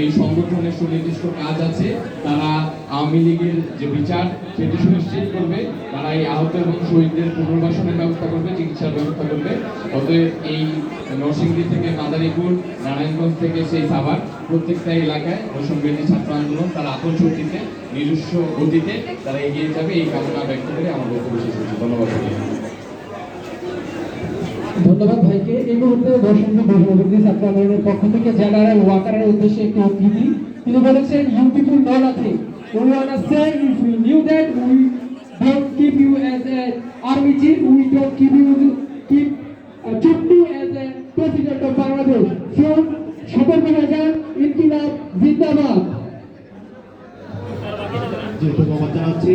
এই সংগঠনের সুনির্দিষ্ট কাজ আছে। তারা আওয়ামী লীগের যে বিচার, সেটি সুনিশ্চিত করবে। তারা এই আহত এবং শহীদদের পুনর্বাসনের ব্যবস্থা করবে, চিকিৎসার ব্যবস্থা করবে। অতএব এই নরসিংদী থেকে মাদারীপুর, নারায়ণগঞ্জ থেকে সেই সাভার, প্রত্যেকটা এলাকায় বৈষম্যবিরোধী ছাত্র আন্দোলন তার আপন শক্তিতে, নিজস্ব গতিতে তারা এগিয়ে যাবে। এই কামনা ব্যক্ত করে বক্তব্য ধন্যবাদ ধন্যবাদ ভাইকে। এই মুহূর্তে দর্শক বৈষ্ণবী ছাত্র আন্দোলনের পক্ষ থেকে জেনারেল ওয়াকারের উদ্দেশ্যে একটি উদ্ধৃতি তিনি বলেছেন you people know nothing if we knew that we don't keep you as a army chief, we don't keep you keep uh, Chutni as a president of Bangladesh. সতর্ক ইনকিলাব জিন্দাবাদ। জানাচ্ছি।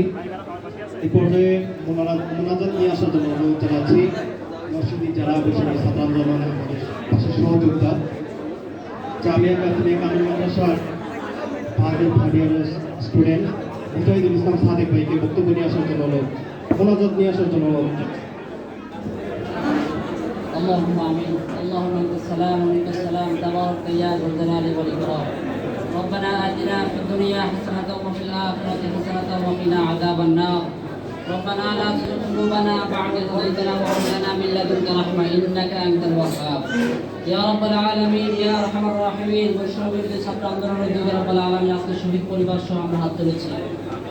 এই পর্যায়ে মোনাজাত নিয়ে আসার জন্য অনুরোধ জানাচ্ছি। নরসিংদী জেলা পরিষদের ছাত্র আন্দোলনের আমাদের পাশে সহযোগিতা জামিয়া প্রাথমিক আমির মাদ্রাসার ফার্মের থার্ড ইয়ারের স্টুডেন্ট মুজাহিদুল ইসলাম সাদেক ভাইকে বক্তব্য নিয়ে আসার জন্য অনুরোধ মোনাজাত নিয়ে আসার জন্য অনুরোধ اللهم امين اللهم انت السلام ومنك السلام تبارك يا ذو الجلال والاكرام ربنا اتنا في الدنيا حسنه وفي الاخره حسنه وقنا عذاب النار ربنا لا تزغ قلوبنا بعد إذ هديتنا وهب لنا من لدنك رحمه انك انت الوهاب يا رب العالمين يا ارحم الراحمين বৈষ্ণবীর ছাত্র আন্দোলনের দিকে রব্বুল আলামিন আজকে শহীদ পরিবার সহ আমরা হাত তুলেছি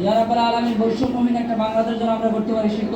ইয়া আলমীর বৈষম্যহীন একটা বাংলাদেশ যেন আমরা করতে পারি তৌফিক